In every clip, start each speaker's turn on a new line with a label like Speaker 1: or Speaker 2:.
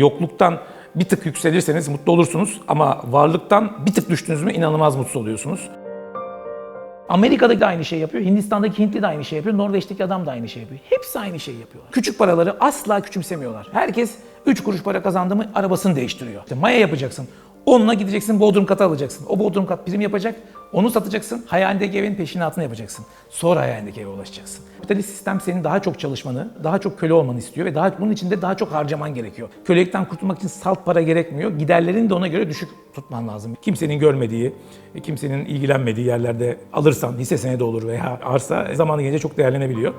Speaker 1: Yokluktan bir tık yükselirseniz mutlu olursunuz ama varlıktan bir tık düştünüz mü inanılmaz mutsuz oluyorsunuz. Amerika'daki de aynı şey yapıyor, Hindistan'daki Hintli de aynı şey yapıyor, Norveç'teki adam da aynı şey yapıyor. Hepsi aynı şeyi yapıyorlar. Küçük paraları asla küçümsemiyorlar. Herkes 3 kuruş para kazandı mı arabasını değiştiriyor. İşte maya yapacaksın. Onunla gideceksin bodrum katı alacaksın. O bodrum kat prim yapacak. Onu satacaksın. Hayalindeki evin peşinatını yapacaksın. Sonra hayalindeki eve ulaşacaksın. Kapitalist sistem senin daha çok çalışmanı, daha çok köle olmanı istiyor ve daha bunun için de daha çok harcaman gerekiyor. Kölelikten kurtulmak için salt para gerekmiyor. Giderlerini de ona göre düşük tutman lazım. Kimsenin görmediği, kimsenin ilgilenmediği yerlerde alırsan hisse senedi olur veya arsa zamanı gelince çok değerlenebiliyor.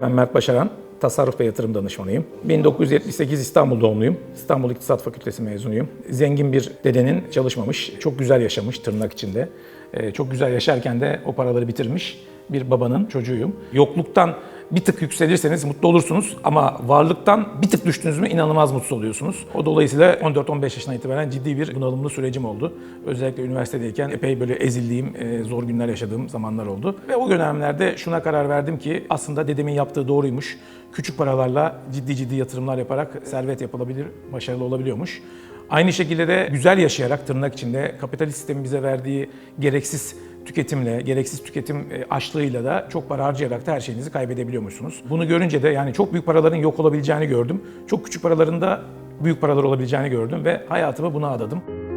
Speaker 1: Ben Mert Başaran, tasarruf ve yatırım danışmanıyım. 1978 İstanbul doğumluyum. İstanbul İktisat Fakültesi mezunuyum. Zengin bir dedenin çalışmamış, çok güzel yaşamış tırnak içinde. Ee, Çok güzel yaşarken de o paraları bitirmiş bir babanın çocuğuyum. Yokluktan bir tık yükselirseniz mutlu olursunuz ama varlıktan bir tık düştünüz mü inanılmaz mutsuz oluyorsunuz. O dolayısıyla 14-15 yaşından itibaren ciddi bir bunalımlı sürecim oldu. Özellikle üniversitedeyken epey böyle ezildiğim, e, zor günler yaşadığım zamanlar oldu. Ve o dönemlerde şuna karar verdim ki aslında dedemin yaptığı doğruymuş. Küçük paralarla ciddi ciddi yatırımlar yaparak servet yapılabilir, başarılı olabiliyormuş. Aynı şekilde de güzel yaşayarak tırnak içinde kapitalist sistemin bize verdiği gereksiz tüketimle, gereksiz tüketim e, açlığıyla da çok para harcayarak da her şeyinizi kaybedebiliyormuşsunuz. Bunu görünce de yani çok büyük paraların yok olabileceğini gördüm. Çok küçük paraların da büyük paralar olabileceğini gördüm ve hayatımı buna adadım.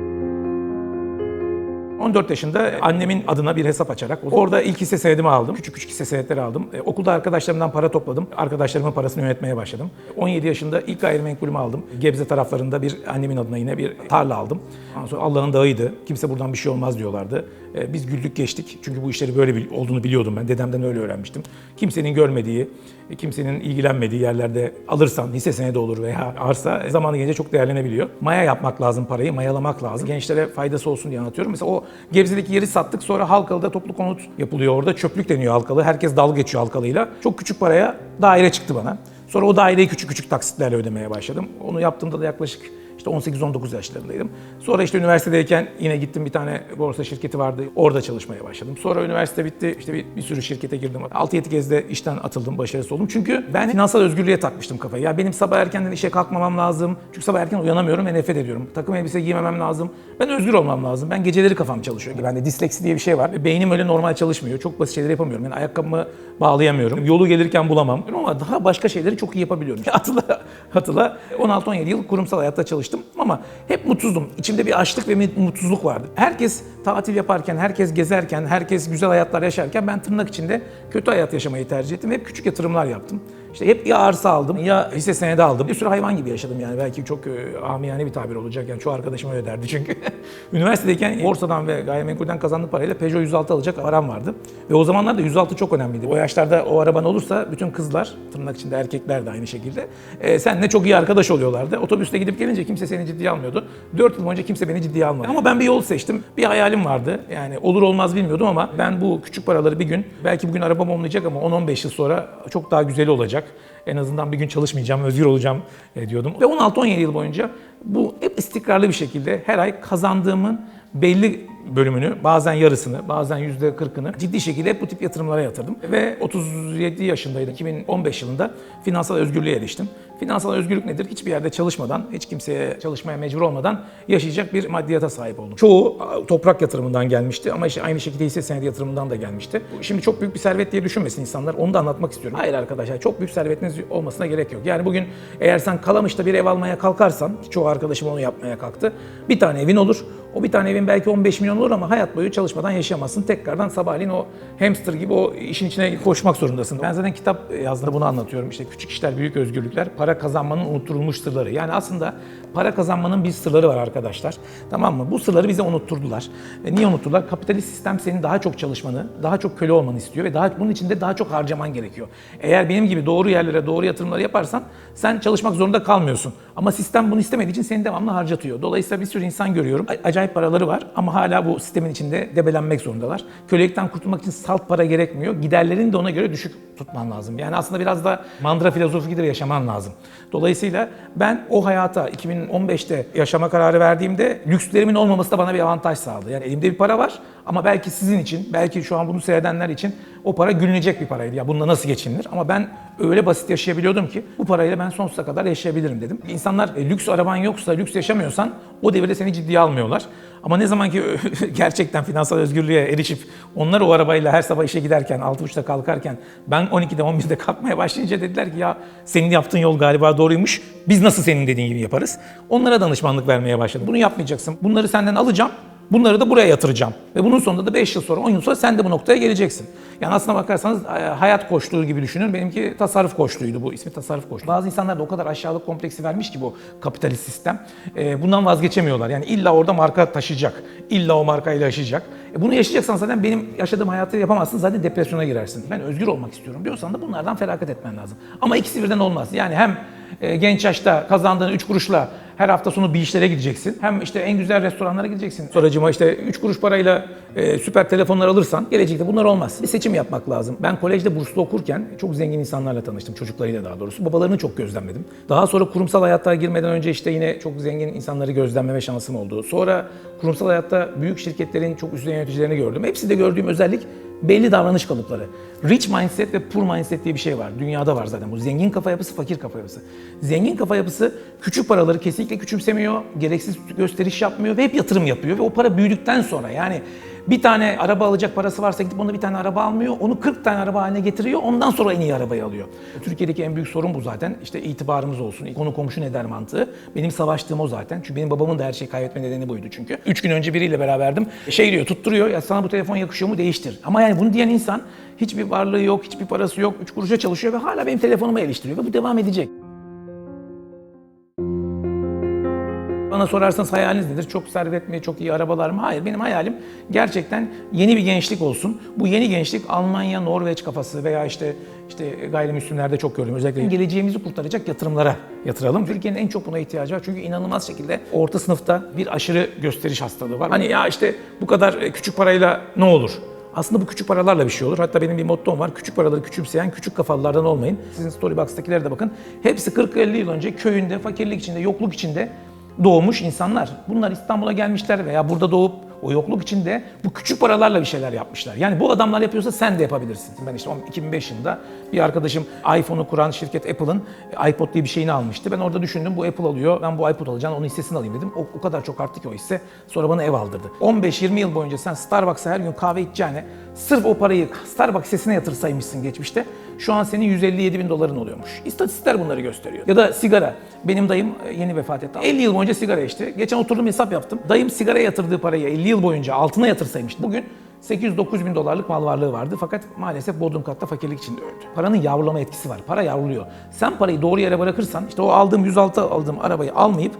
Speaker 1: 14 yaşında annemin adına bir hesap açarak orada ilk hisse senedimi aldım. Küçük küçük hisse senetleri aldım. E, okulda arkadaşlarımdan para topladım. Arkadaşlarımın parasını yönetmeye başladım. 17 yaşında ilk gayrimenkulümü aldım. Gebze taraflarında bir annemin adına yine bir tarla aldım. Ondan sonra Allah'ın dağıydı. Kimse buradan bir şey olmaz diyorlardı. E, biz güldük geçtik. Çünkü bu işleri böyle olduğunu biliyordum ben. Dedemden öyle öğrenmiştim. Kimsenin görmediği, e, kimsenin ilgilenmediği yerlerde alırsan hisse senedi olur veya arsa zamanı gelince çok değerlenebiliyor. Maya yapmak lazım parayı, mayalamak lazım. Gençlere faydası olsun diye anlatıyorum. Mesela o Gebze'deki yeri sattık sonra Halkalı'da toplu konut yapılıyor orada. Çöplük deniyor Halkalı. Herkes dalga geçiyor Halkalı'yla. Çok küçük paraya daire çıktı bana. Sonra o daireyi küçük küçük taksitlerle ödemeye başladım. Onu yaptığımda da yaklaşık işte 18-19 yaşlarındaydım. Sonra işte üniversitedeyken yine gittim bir tane borsa şirketi vardı. Orada çalışmaya başladım. Sonra üniversite bitti. işte bir, bir sürü şirkete girdim. 6-7 kez de işten atıldım, başarısız oldum. Çünkü ben finansal özgürlüğe takmıştım kafayı. Ya benim sabah erkenden işe kalkmamam lazım. Çünkü sabah erken uyanamıyorum ve nefret ediyorum. Takım elbise giymemem lazım. Ben özgür olmam lazım. Ben geceleri kafam çalışıyor. Bende disleksi diye bir şey var. Beynim öyle normal çalışmıyor. Çok basit şeyler yapamıyorum. Yani ayakkabımı bağlayamıyorum. Yolu gelirken bulamam. Ama daha başka şeyleri çok iyi yapabiliyorum. Hatırla, hatırla 16-17 yıl kurumsal hayatta çalıştım ama hep mutsuzdum. İçimde bir açlık ve mutsuzluk vardı. Herkes tatil yaparken, herkes gezerken, herkes güzel hayatlar yaşarken ben tırnak içinde kötü hayat yaşamayı tercih ettim. Hep küçük yatırımlar yaptım. İşte hep ya arsa aldım ya hisse senedi aldım. Bir sürü hayvan gibi yaşadım yani. Belki çok e, amiyane bir tabir olacak. Yani çoğu arkadaşım öyle derdi çünkü. Üniversitedeyken borsadan ve gayrimenkulden kazandığım parayla Peugeot 106 alacak param vardı. Ve o zamanlar da 106 çok önemliydi. O yaşlarda o araban olursa bütün kızlar, tırnak içinde erkekler de aynı şekilde, e, seninle çok iyi arkadaş oluyorlardı. Otobüste gidip gelince kimse seni ciddiye almıyordu. 4 yıl boyunca kimse beni ciddiye almadı. Ama ben bir yol seçtim. Bir hayalim vardı. Yani olur olmaz bilmiyordum ama ben bu küçük paraları bir gün, belki bugün arabam olmayacak ama 10-15 yıl sonra çok daha güzeli olacak. En azından bir gün çalışmayacağım, özgür olacağım e, diyordum. Ve 16-17 yıl boyunca bu hep istikrarlı bir şekilde her ay kazandığımın belli bölümünü, bazen yarısını, bazen yüzde kırkını ciddi şekilde bu tip yatırımlara yatırdım. Ve 37 yaşındaydım, 2015 yılında finansal özgürlüğe eriştim. Finansal özgürlük nedir? Hiçbir yerde çalışmadan, hiç kimseye çalışmaya mecbur olmadan yaşayacak bir maddiyata sahip oldum. Çoğu toprak yatırımından gelmişti ama işte aynı şekilde hisse senedi yatırımından da gelmişti. Şimdi çok büyük bir servet diye düşünmesin insanlar. Onu da anlatmak istiyorum. Hayır arkadaşlar çok büyük servetiniz olmasına gerek yok. Yani bugün eğer sen Kalamış'ta bir ev almaya kalkarsan, çoğu arkadaşım onu yapmaya kalktı. Bir tane evin olur. O bir tane evin belki 15 milyon olur ama hayat boyu çalışmadan yaşayamazsın. Tekrardan sabahleyin o hamster gibi o işin içine koşmak zorundasın. Ben zaten kitap yazdığımda bunu anlatıyorum. İşte küçük işler, büyük özgürlükler, para kazanmanın unutturulmuş sırları. Yani aslında para kazanmanın bir sırları var arkadaşlar. Tamam mı? Bu sırları bize unutturdular. E niye unutturdular? Kapitalist sistem senin daha çok çalışmanı, daha çok köle olmanı istiyor ve daha bunun için de daha çok harcaman gerekiyor. Eğer benim gibi doğru yerlere doğru yatırımları yaparsan sen çalışmak zorunda kalmıyorsun. Ama sistem bunu istemediği için seni devamlı harcatıyor. Dolayısıyla bir sürü insan görüyorum. A- Acayip paraları var ama hala bu sistemin içinde debelenmek zorundalar. Kölelikten kurtulmak için salt para gerekmiyor. Giderlerini de ona göre düşük tutman lazım. Yani aslında biraz da mandıra filozofi gibi yaşaman lazım. Dolayısıyla ben o hayata 2015'te yaşama kararı verdiğimde lükslerimin olmaması da bana bir avantaj sağladı. Yani elimde bir para var Ama belki sizin için, belki şu an bunu seyredenler için o para gülünecek bir paraydı. Ya bununla nasıl geçinilir? Ama ben öyle basit yaşayabiliyordum ki bu parayla ben sonsuza kadar yaşayabilirim dedim. İnsanlar e, lüks araban yoksa, lüks yaşamıyorsan o devirde seni ciddiye almıyorlar. Ama ne zaman ki gerçekten finansal özgürlüğe erişip onlar o arabayla her sabah işe giderken, 6.30'da kalkarken ben 12'de 11'de kalkmaya başlayınca dediler ki ya senin yaptığın yol galiba doğruymuş. Biz nasıl senin dediğin gibi yaparız? Onlara danışmanlık vermeye başladım. Bunu yapmayacaksın. Bunları senden alacağım. Bunları da buraya yatıracağım. Ve bunun sonunda da 5 yıl sonra, 10 yıl sonra sen de bu noktaya geleceksin. Yani aslına bakarsanız e, hayat koçluğu gibi düşünün. Benimki tasarruf koçluğuydu bu. ismi tasarruf koçluğu. Bazı insanlar da o kadar aşağılık kompleksi vermiş ki bu kapitalist sistem. E, Bundan vazgeçemiyorlar. Yani illa orada marka taşıyacak. İlla o markayla yaşayacak. E, Bunu yaşayacaksan zaten benim yaşadığım hayatı yapamazsın. Zaten depresyona girersin. Ben özgür olmak istiyorum diyorsan da bunlardan feragat etmen lazım. Ama ikisi birden olmaz. Yani hem e, genç yaşta kazandığın 3 kuruşla her hafta sonu bir işlere gideceksin. Hem işte en güzel restoranlara gideceksin. Sonracıma işte 3 kuruş parayla e, süper telefonlar alırsan gelecekte bunlar olmaz. Bir seçim yapmak lazım. Ben kolejde burslu okurken çok zengin insanlarla tanıştım. Çocuklarıyla daha doğrusu. Babalarını çok gözlemledim. Daha sonra kurumsal hayatta girmeden önce işte yine çok zengin insanları gözlemleme şansım oldu. Sonra kurumsal hayatta büyük şirketlerin çok üst düzey yöneticilerini gördüm. Hepsi de gördüğüm özellik belli davranış kalıpları. Rich mindset ve poor mindset diye bir şey var. Dünyada var zaten bu. Zengin kafa yapısı, fakir kafa yapısı. Zengin kafa yapısı küçük paraları kesinlikle küçümsemiyor, gereksiz gösteriş yapmıyor ve hep yatırım yapıyor. Ve o para büyüdükten sonra yani bir tane araba alacak parası varsa gidip ona bir tane araba almıyor. Onu 40 tane araba haline getiriyor. Ondan sonra en iyi arabayı alıyor. Türkiye'deki en büyük sorun bu zaten. İşte itibarımız olsun. Konu komşu ne der mantığı. Benim savaştığım o zaten. Çünkü benim babamın da her şeyi kaybetme nedeni buydu çünkü. Üç gün önce biriyle beraberdim. Şey diyor tutturuyor ya sana bu telefon yakışıyor mu değiştir. Ama yani bunu diyen insan hiçbir varlığı yok, hiçbir parası yok. Üç kuruşa çalışıyor ve hala benim telefonumu eleştiriyor. Ve bu devam edecek. Bana sorarsanız hayaliniz nedir? Çok servet mi, çok iyi arabalar mı? Hayır, benim hayalim gerçekten yeni bir gençlik olsun. Bu yeni gençlik Almanya, Norveç kafası veya işte işte gayrimüslimlerde çok gördüm. Özellikle geleceğimizi kurtaracak yatırımlara yatıralım. Türkiye'nin en çok buna ihtiyacı var. Çünkü inanılmaz şekilde orta sınıfta bir aşırı gösteriş hastalığı var. Hani ya işte bu kadar küçük parayla ne olur? Aslında bu küçük paralarla bir şey olur. Hatta benim bir mottom var. Küçük paraları küçümseyen küçük kafalılardan olmayın. Sizin Storybox'takilere de bakın. Hepsi 40-50 yıl önce köyünde, fakirlik içinde, yokluk içinde doğmuş insanlar. Bunlar İstanbul'a gelmişler veya burada doğup o yokluk içinde bu küçük paralarla bir şeyler yapmışlar. Yani bu adamlar yapıyorsa sen de yapabilirsin. Ben işte 2005 yılında bir arkadaşım iPhone'u kuran şirket Apple'ın iPod diye bir şeyini almıştı. Ben orada düşündüm bu Apple alıyor. Ben bu iPod alacağım onun hissesini alayım dedim. O, o kadar çok arttı ki o hisse. Sonra bana ev aldırdı. 15-20 yıl boyunca sen Starbucks'a her gün kahve içeceğine sırf o parayı Starbucks hissesine yatırsaymışsın geçmişte. Şu an senin 157 bin doların oluyormuş. İstatistikler bunları gösteriyor. Ya da sigara. Benim dayım e, yeni vefat etti. 50 yıl boyunca sigara içti. Geçen oturdum hesap yaptım. Dayım sigaraya yatırdığı parayı 50 yıl boyunca altına yatırsaymış. Bugün 800-9 bin dolarlık mal varlığı vardı fakat maalesef bodrum katta fakirlik içinde öldü. Paranın yavrulama etkisi var. Para yavruluyor. Sen parayı doğru yere bırakırsan işte o aldığım 106 aldığım arabayı almayıp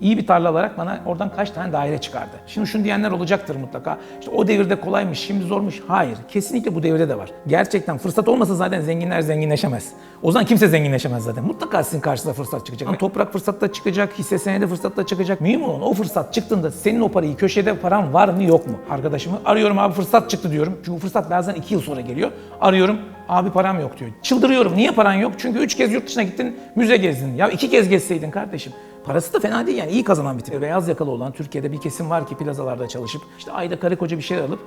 Speaker 1: iyi bir tarla alarak bana oradan kaç tane daire çıkardı. Şimdi şunu diyenler olacaktır mutlaka. İşte o devirde kolaymış, şimdi zormuş. Hayır, kesinlikle bu devirde de var. Gerçekten fırsat olmasa zaten zenginler zenginleşemez. O zaman kimse zenginleşemez zaten. Mutlaka sizin karşınıza fırsat çıkacak. Ama toprak fırsatta çıkacak, hisse senedi fırsatta çıkacak. Mühim olan o fırsat çıktığında senin o parayı köşede paran var mı yok mu? Arkadaşımı arıyorum abi fırsat çıktı diyorum. Çünkü fırsat bazen iki yıl sonra geliyor. Arıyorum abi param yok diyor. Çıldırıyorum. Niye paran yok? Çünkü üç kez yurt dışına gittin, müze gezdin. Ya iki kez gezseydin kardeşim. Parası da fena değil yani iyi kazanan bir tip. Beyaz yakalı olan Türkiye'de bir kesim var ki plazalarda çalışıp işte ayda karı koca bir şeyler alıp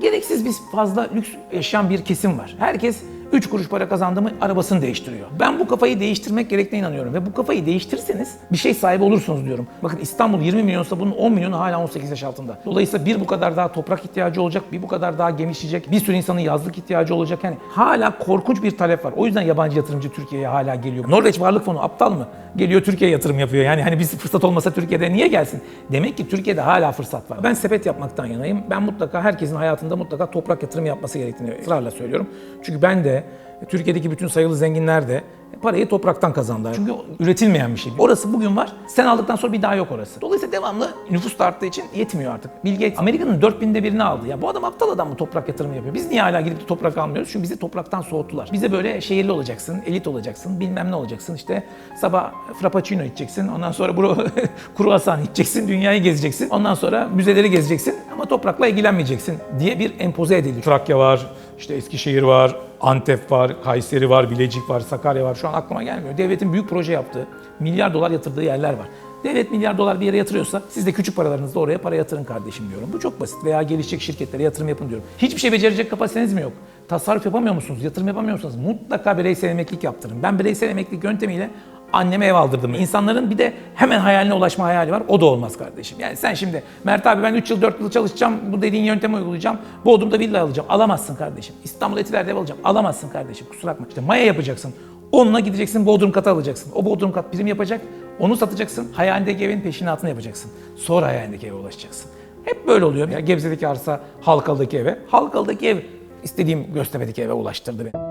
Speaker 1: gereksiz bir fazla lüks yaşayan bir kesim var. Herkes 3 kuruş para kazandı mı arabasını değiştiriyor. Ben bu kafayı değiştirmek gerektiğine inanıyorum ve bu kafayı değiştirirseniz bir şey sahibi olursunuz diyorum. Bakın İstanbul 20 milyonsa bunun 10 milyonu hala 18 yaş altında. Dolayısıyla bir bu kadar daha toprak ihtiyacı olacak, bir bu kadar daha genişleyecek, bir sürü insanın yazlık ihtiyacı olacak. Yani hala korkunç bir talep var. O yüzden yabancı yatırımcı Türkiye'ye hala geliyor. Norveç Varlık Fonu aptal mı? Geliyor Türkiye'ye yatırım yapıyor. Yani hani bir fırsat olmasa Türkiye'de niye gelsin? Demek ki Türkiye'de hala fırsat var. Ben sepet yapmaktan yanayım. Ben mutlaka herkesin hayatında mutlaka toprak yatırım yapması gerektiğini ısrarla söylüyorum. Çünkü ben de Türkiye'deki bütün sayılı zenginler de parayı topraktan kazandılar. Çünkü üretilmeyen bir şey. Orası bugün var. Sen aldıktan sonra bir daha yok orası. Dolayısıyla devamlı nüfus da arttığı için yetmiyor artık. Bill Gates Amerika'nın dört binde birini aldı. Ya bu adam aptal adam mı toprak yatırımı yapıyor? Biz niye hala gidip de toprak almıyoruz? Çünkü bizi topraktan soğuttular. Bize böyle şehirli olacaksın, elit olacaksın, bilmem ne olacaksın. İşte sabah frappuccino içeceksin. Ondan sonra bro, kruvasan içeceksin, dünyayı gezeceksin. Ondan sonra müzeleri gezeceksin ama toprakla ilgilenmeyeceksin diye bir empoze edildi. Trakya var, işte Eskişehir var, Antep var, Kayseri var, Bilecik var, Sakarya var. Şu an aklıma gelmiyor. Devletin büyük proje yaptığı, milyar dolar yatırdığı yerler var. Devlet milyar dolar bir yere yatırıyorsa siz de küçük paralarınızı da oraya para yatırın kardeşim diyorum. Bu çok basit. Veya gelişecek şirketlere yatırım yapın diyorum. Hiçbir şey becerecek kapasiteniz mi yok? Tasarruf yapamıyor musunuz? Yatırım yapamıyor musunuz? Mutlaka bireysel emeklilik yaptırın. Ben bireysel emeklilik yöntemiyle anneme ev aldırdım. İnsanların bir de hemen hayaline ulaşma hayali var. O da olmaz kardeşim. Yani sen şimdi Mert abi ben 3 yıl 4 yıl çalışacağım. Bu dediğin yöntemi uygulayacağım. Bodrum'da villa alacağım. Alamazsın kardeşim. İstanbul Etiler'de ev alacağım. Alamazsın kardeşim. Kusura bakma. İşte maya yapacaksın. Onunla gideceksin Bodrum katı alacaksın. O Bodrum kat prim yapacak. Onu satacaksın. Hayalindeki evin peşinatını yapacaksın. Sonra hayalindeki eve ulaşacaksın. Hep böyle oluyor. Ya Gebze'deki arsa Halkalı'daki eve. Halkalı'daki ev istediğim Göztepe'deki eve ulaştırdı beni.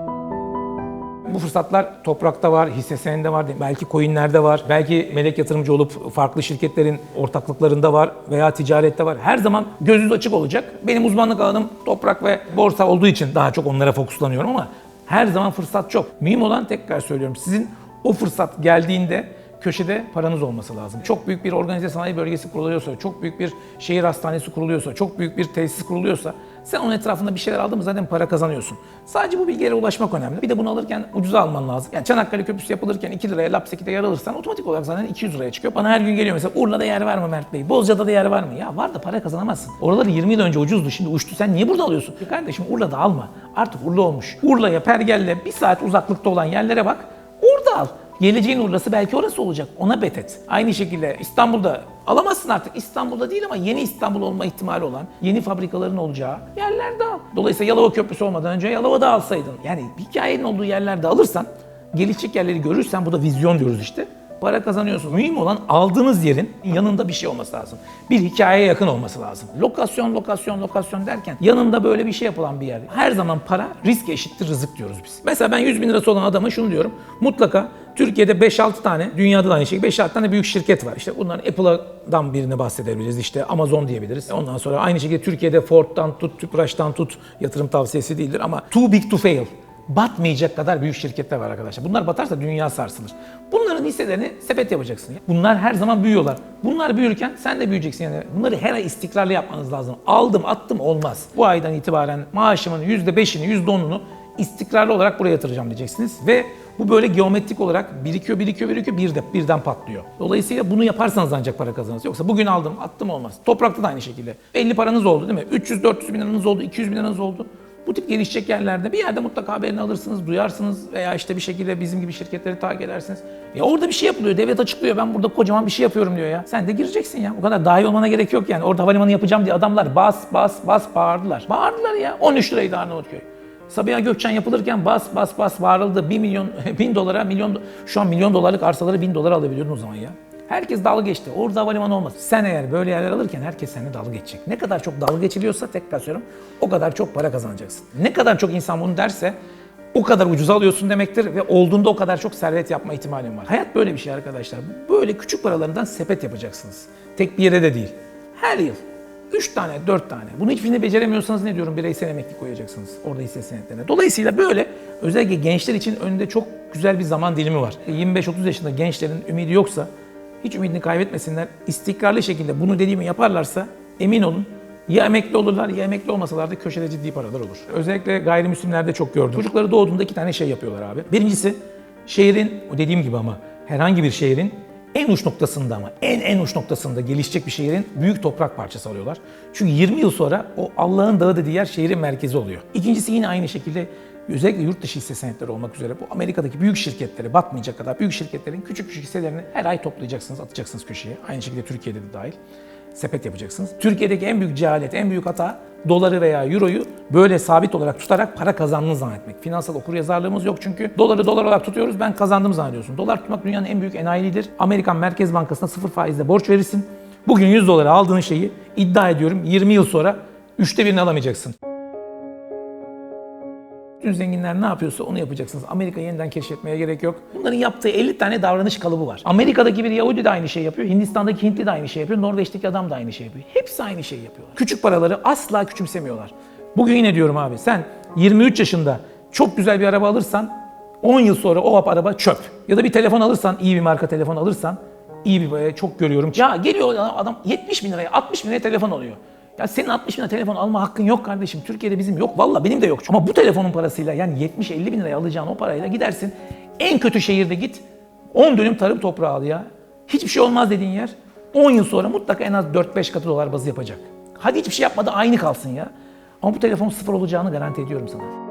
Speaker 1: Bu fırsatlar toprakta var, hisse senedinde var, belki coinlerde var, belki melek yatırımcı olup farklı şirketlerin ortaklıklarında var veya ticarette var. Her zaman gözünüz açık olacak. Benim uzmanlık alanım toprak ve borsa olduğu için daha çok onlara fokuslanıyorum ama her zaman fırsat çok. Mühim olan tekrar söylüyorum sizin o fırsat geldiğinde köşede paranız olması lazım. Çok büyük bir organize sanayi bölgesi kuruluyorsa, çok büyük bir şehir hastanesi kuruluyorsa, çok büyük bir tesis kuruluyorsa sen onun etrafında bir şeyler aldın mı zaten para kazanıyorsun. Sadece bu bilgilere ulaşmak önemli. Bir de bunu alırken ucuza alman lazım. Yani Çanakkale Köprüsü yapılırken 2 liraya Lapseki'de yer alırsan otomatik olarak zaten 200 liraya çıkıyor. Bana her gün geliyor mesela Urla'da yer var mı Mert Bey? Bozca'da da yer var mı? Ya var da para kazanamazsın. Oraları 20 yıl önce ucuzdu şimdi uçtu. Sen niye burada alıyorsun? Ya kardeşim Urla'da alma. Artık Urla olmuş. Urla'ya Pergel'le bir saat uzaklıkta olan yerlere bak. Orada al. Geleceğin Urla'sı belki orası olacak. Ona bet et. Aynı şekilde İstanbul'da alamazsın artık. İstanbul'da değil ama yeni İstanbul olma ihtimali olan, yeni fabrikaların olacağı yerlerde al. Dolayısıyla Yalova Köprüsü olmadan önce Yalova'da alsaydın. Yani hikayenin olduğu yerlerde alırsan, gelişecek yerleri görürsen, bu da vizyon diyoruz işte. Para kazanıyorsun. Mühim olan aldığınız yerin yanında bir şey olması lazım. Bir hikayeye yakın olması lazım. Lokasyon, lokasyon, lokasyon derken yanında böyle bir şey yapılan bir yer. Her zaman para risk eşittir rızık diyoruz biz. Mesela ben 100 bin lirası olan adama şunu diyorum. Mutlaka Türkiye'de 5-6 tane, dünyada da aynı şekilde 5-6 tane büyük şirket var. İşte bunların Apple'dan birini bahsedebiliriz. İşte Amazon diyebiliriz. Ondan sonra aynı şekilde Türkiye'de Ford'dan tut, Tüpraş'tan tut yatırım tavsiyesi değildir ama too big to fail batmayacak kadar büyük şirketler var arkadaşlar. Bunlar batarsa dünya sarsılır. Bunların hisselerini sepet yapacaksın. Bunlar her zaman büyüyorlar. Bunlar büyürken sen de büyüyeceksin yani. Bunları her ay istikrarlı yapmanız lazım. Aldım attım olmaz. Bu aydan itibaren maaşımın %5'ini %10'unu istikrarlı olarak buraya yatıracağım diyeceksiniz. Ve bu böyle geometrik olarak birikiyor, birikiyor, birikiyor, bir de birden patlıyor. Dolayısıyla bunu yaparsanız ancak para kazanırsınız. Yoksa bugün aldım, attım olmaz. Toprakta da aynı şekilde. 50 paranız oldu değil mi? 300-400 bin liranız oldu, 200 bin liranız oldu. Bu tip gelişecek yerlerde bir yerde mutlaka haberini alırsınız, duyarsınız veya işte bir şekilde bizim gibi şirketleri takip edersiniz. Ya orada bir şey yapılıyor, devlet açıklıyor ben burada kocaman bir şey yapıyorum diyor ya. Sen de gireceksin ya. O kadar dahil olmana gerek yok yani. Orada havalimanı yapacağım diye adamlar bas bas bas bağırdılar. Bağırdılar ya. 13 liraydı Arnavutköy. Sabiha Gökçen yapılırken bas bas bas bağırıldı. 1 milyon, 1000 dolara milyon, şu an milyon dolarlık arsaları 1000 dolara alabiliyordun o zaman ya. Herkes dalga geçti. Orada havalimanı olmaz. Sen eğer böyle yerler alırken herkes seninle dalga geçecek. Ne kadar çok dalga geçiliyorsa tekrar söylüyorum o kadar çok para kazanacaksın. Ne kadar çok insan bunu derse o kadar ucuz alıyorsun demektir ve olduğunda o kadar çok servet yapma ihtimalin var. Hayat böyle bir şey arkadaşlar. Böyle küçük paralarından sepet yapacaksınız. Tek bir yere de değil. Her yıl. 3 tane, 4 tane. Bunu hiçbirini beceremiyorsanız ne diyorum? Bireysel emekli koyacaksınız orada hisse senetlerine. Dolayısıyla böyle özellikle gençler için önünde çok güzel bir zaman dilimi var. 25-30 yaşında gençlerin ümidi yoksa hiç ümidini kaybetmesinler. İstikrarlı şekilde bunu dediğimi yaparlarsa emin olun ya emekli olurlar ya emekli olmasalar da köşede ciddi paralar olur. Özellikle gayrimüslimlerde çok gördüm. Çocukları doğduğunda iki tane şey yapıyorlar abi. Birincisi şehrin, dediğim gibi ama herhangi bir şehrin en uç noktasında ama en en uç noktasında gelişecek bir şehrin büyük toprak parçası alıyorlar. Çünkü 20 yıl sonra o Allah'ın dağı dediği yer şehrin merkezi oluyor. İkincisi yine aynı şekilde özellikle yurt dışı hisse senetleri olmak üzere bu Amerika'daki büyük şirketleri batmayacak kadar büyük şirketlerin küçük küçük hisselerini her ay toplayacaksınız, atacaksınız köşeye. Aynı şekilde Türkiye'de de dahil sepet yapacaksınız. Türkiye'deki en büyük cehalet, en büyük hata doları veya euroyu böyle sabit olarak tutarak para kazandığını zannetmek. Finansal okuryazarlığımız yok çünkü doları dolar olarak tutuyoruz ben kazandım zannediyorsun. Dolar tutmak dünyanın en büyük enayiliğidir. Amerikan Merkez Bankası'na sıfır faizle borç verirsin. Bugün 100 dolara aldığın şeyi iddia ediyorum 20 yıl sonra üçte birini alamayacaksın. Bütün zenginler ne yapıyorsa onu yapacaksınız. Amerika'yı yeniden keşfetmeye gerek yok. Bunların yaptığı 50 tane davranış kalıbı var. Amerika'daki bir Yahudi de aynı şey yapıyor. Hindistan'daki Hintli de aynı şey yapıyor. Norveç'teki adam da aynı şey yapıyor. Hepsi aynı şey yapıyorlar. Küçük paraları asla küçümsemiyorlar. Bugün yine diyorum abi sen 23 yaşında çok güzel bir araba alırsan 10 yıl sonra o araba çöp. Ya da bir telefon alırsan, iyi bir marka telefon alırsan iyi bir çok görüyorum. Ya geliyor adam 70 bin liraya 60 bin liraya telefon alıyor. Ya senin 60 bin telefon alma hakkın yok kardeşim. Türkiye'de bizim yok. Valla benim de yok. Ama bu telefonun parasıyla yani 70-50 bin liraya alacağın o parayla gidersin. En kötü şehirde git 10 dönüm tarım toprağı al ya. Hiçbir şey olmaz dediğin yer 10 yıl sonra mutlaka en az 4-5 katı dolar bazı yapacak. Hadi hiçbir şey yapmadı aynı kalsın ya. Ama bu telefon sıfır olacağını garanti ediyorum sana.